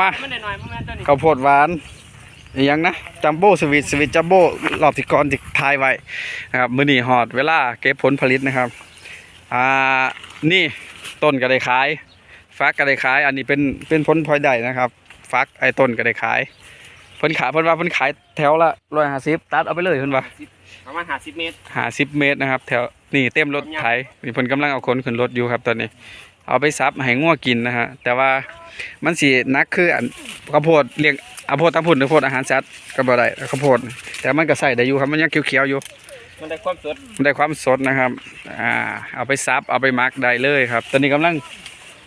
มามันหน่อยๆมันตัวนี้ข้าวโพดหวานอหยังนะจัมโบ้สวีทสวีทจัมโบ้รอบที่ก่อนที่ทายไว้นะครับมื้อนี้ฮอดเวลาเก็บผลผลิตนะครับอ่านี่ต้นก็ได้ขายฟักก็ได้ขาย อันนี้เป็นเป็นผลพลอยได้นะครับ ฟักไอ้ต้นก็ได้ขายเพิ่นขายเพิ่นว่าเพิ่นขายแถวละ150ตัดเอาไปเลยเพิ่นว่าประมาณห้าสิบเมตร50เมตรนะครับ แถวนี่เต็มรถไถนี่เพิ่นกำลังเอาคนขึ้นรถอยู่ครับตอนนี้ เอาไปซับให้งัวกินนะฮะแต่ว่ามันสิหนักคืออันข้าวโพดเลี้ยงข้าวโพดทั้งพุ่นข้าวโพดอาหารสัตว์ก็บ่ได้ข้าวโพด แต่มันก็ใส่ได้อยู่ครับมันยังเขียวๆอยู่ มันได้ความสดมันได้ความสดนะครับอ่าเอาไปซับเอาไปหมักได้เลยครับ ตอนนี้กำลัง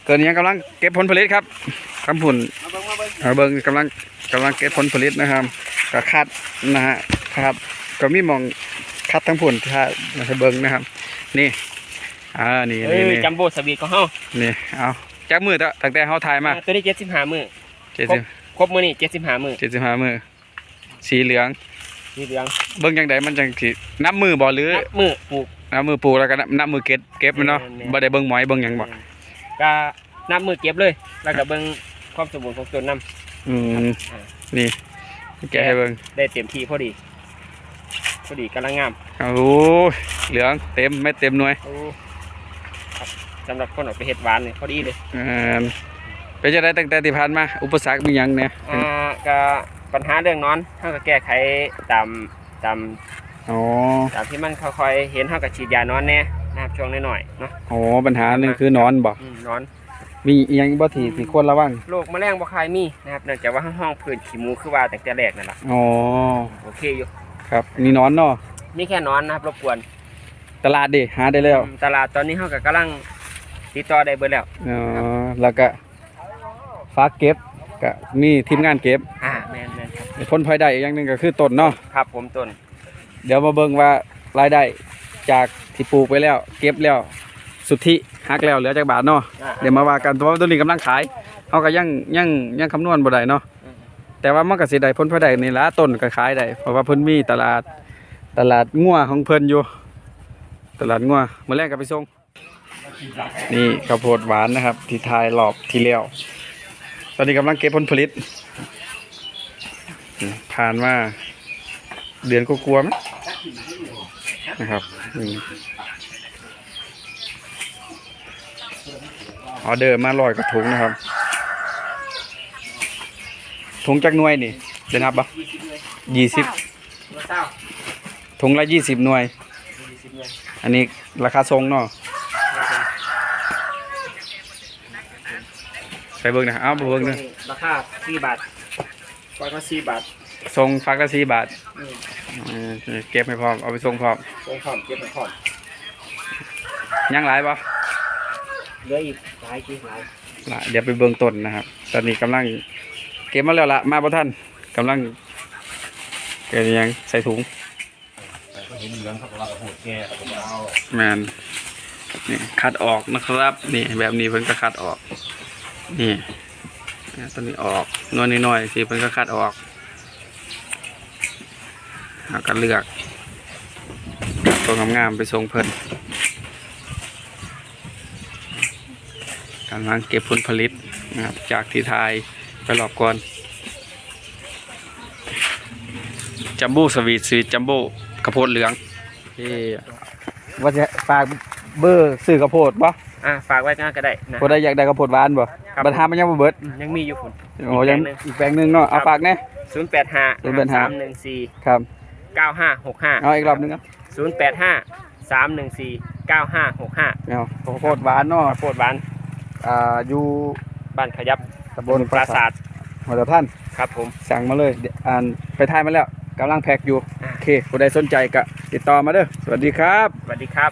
เกินยังกำลังเก็บผลผลิตครับคำพุ่นมาเบิ่งมาเบิ่งเอาเบิ่งกำลังกำลังเก็บผลผลิตนะครับก็คัดนะฮะครับก็มีหมองคัดทั้งพุ่นถ้าให้เบิ่งนะครับ นี่ อ่านี่เอนี่อนี่จัมโบ้สวีทของเฮานี่เอาจากมือตั้งตั้งแต่เฮาถ่ายมาอ่าตัวนี้เจ็ดสิบห้ามือเจ็ดครสิบบครบมือนี่เจ็ดสิบห้ามือเจ็ดสิบห้ามือสีเหลือง สีเหลืองเบิ่งจังไดมันจังสินับมือบ่หรือนับมือปลูก นับมือปลูกแล้วก็นับนับมือเก็บเก็บมันเนาะแม่นๆ บ่ได้เบิ่งหมอยเบิ่งหยังบ่ก็นับมือเก็บเลย แล้วก็เบิ่งความสมบูรณ์ของต้นน้อืมอ่านี่แกะให้เบิ่งำได้เต็มที่พอดี พอดีกำลังงาม โอ้ยเหลืองเต็มไม่เต็มหน่วย โอ้ครับ สำหรับคนออกไปเห็ดหวานนี่พอดีเลยอ่าเป็นจังไดตั้งแต่ที่ผ่านมา อุปสรรคมีหยังเนี่ยอ่าก็ปัญหาเรื่องนอนเฮาก็แก้ไขตามตามอ๋อตามที่มันค่อยๆเห็นเฮาก็ฉีดยานอนแน่นะครับช่วงน้อยๆเนาะอ๋อปัญหาหนึงคือนอนบ่อืมนอน มีอีหยังบ่ที่ที่ควรระวังโรคแมลงบ่คายมีนะครับเนื่องจากว่าห้องพื้นขี้หมูคือว่าตั้งแต่แรกนั่นล่ะอ๋อโอเคอยู่ครับมีนอนเนาะนี่แค่นอนนะครับรบกวนตลาดดิหาได้แล้วอืมตลาดตอนนี้เฮาก็กำลัง ติดต่อได้เบิดแล้วอ๋อแล้วก็ฝากเก็บก็มีทีมงานเก็บอ่าแม่นแม่นครับผลพลอยได้อีกอย่างหนึงก็คือต้นเนาะครับผมต้นเดี๋ยวมาเบิ่งว่ารายได้จากที่ปลูกไปแล้ว เก็บแล้วสุทธิหักแล้วเหลือจากบาทเนาะอ่าเดี๋ยวมาว่ากันเพราะว่าตัวนี้กำลังขายเขาก็ยังยังยังคำนวณบ่ได้เนาะอืมแต่ว่ามันก็สิได้ผลพลอยได้นี่ละต้นก็ขายได้เพราะว่าเพิ่นมีตลาดตลาดงัวของเพิ่นอยู่ ตลาดงัวมื้อแรกก็ไปส่ง นี่ข้าวโพดหวานนะครับ ที่ทายรอบที่แล้วตอนนี้กำลังเก็บผลผลิต ผ่านมาเดือนก็กลัวาๆมั้ยนะครับออเดอร์มาลอยกระถุงนะครับ ถุงจักหน่วยนี่จะนับปะยี่สิบถุงละยี่สิบหน่วย อันนี้ราคาทรงเนาะ ไปเบิ่งนะเอาไปเบิ่งนะราคา4บาทปล่อยมา4บาททรงฟักละสี่บาทอืมเออเก็บให้พร้อมเอาไปส่งพร้อมส่งพร้อมเก็บไปพร้อมยังหลายปะเหลืออีกหลายกี่หลายล่ะเดี๋ยวไปเบิ่งต้นนะครับ ตอนนี้กำลังเก็บมาแล้วละมาบ่ท่านกำลังเก็บยังใส่ถุงเห็นเหลืองครับเราโหดแก่เราเอา แมนนี่คัดออกนะครับ นี่แบบนี้เพิ่นก็คัดออก นี่ตอนนี้ออกนวลน้อยๆสิเพิ่นก็คัดออกแล้วก็เลือก ตัวงามๆไปส่งเพิ่นกำลังเก็บผลผลิตนะครับ จากที่ทายไปรอบก่อนจัมโบ้สวีทสวีทจัมโบ้กระโพดเหลืองที่ว่าจะฝากเบอร์ซื้อกระโพดบ่ อ่าฝากไว้งานก็ได้นะบ่ได้อยากได้กระโพดหวานบ่ครับปัญหามันยังบ่เบิดอืมยังมีอยู่คุณ โอ้ยังอีกแปลงหนึงเนาะเอาฝากแน่ ศูนย์แปดห้า085 สามหนึ่งสี่ครับ เก้าห้าหกห้าเอาอีกรอบหนึงครับศูนย์แปดห้าสามหนึ่งสี่เก้าห้าหกห้าเอากระโพดหวานเนาะโพดหวานอ่าอยู่บ้านขยับตำบลปราสาททหัวตะท่านครับผม สั่งมาเลยเดี๋ยวอ่านไปทายมาแล้วกำลังแพ็กอยู่อ่าโอเคผู้ใดสนใจก็ติดต่อมาเด้อสวัสดีครับ สวัสดีครับ